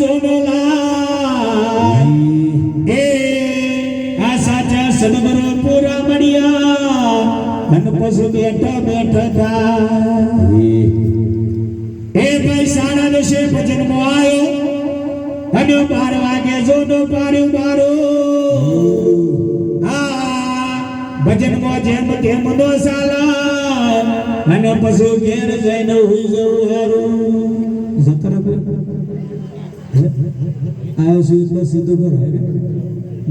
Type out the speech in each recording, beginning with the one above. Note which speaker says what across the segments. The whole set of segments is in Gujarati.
Speaker 1: જોનલા એ, આ સાચા સદગુરુ પૂરા મળ્યા. અને પછી બેઠા બેઠા થા. એ ભાઈ સાડા દશે દસે ભજનમાં આવ્યો અને બાર વાગે જોનો પાડ્યું મારું હા ભજનમાં જેમ તેમ નો સાલા અને પછી ઘેર જઈને હુઈ જવું હારું. જતો રહે
Speaker 2: આવ્યો છું એટલે સીધો ખરો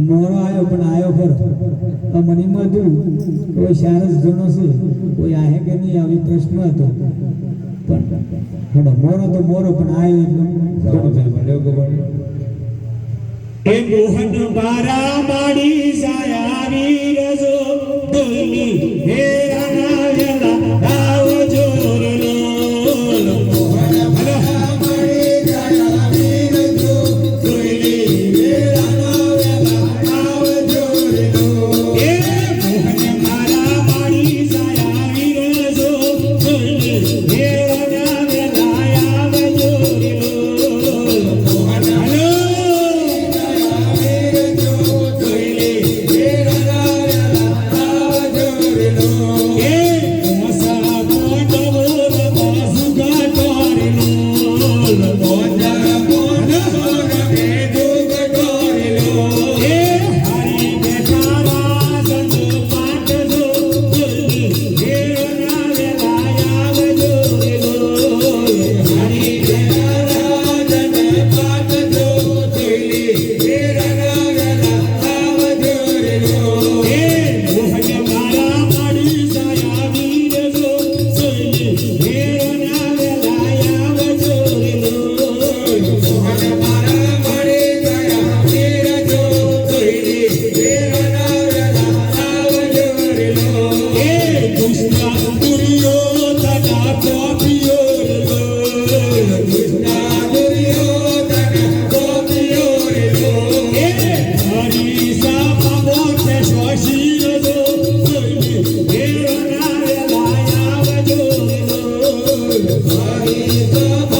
Speaker 2: મોરો આવ્યો પણ આવ્યો ખરો મનીમાં હતું કોઈ સારસ જણો છે? કોઈ આહે કે નહીં? આવી પ્રશ્ન હતો. પણ થોડો મોરો તો મોરો પણ આવ્યો એટલે.
Speaker 1: એ મોહન બારા Bye.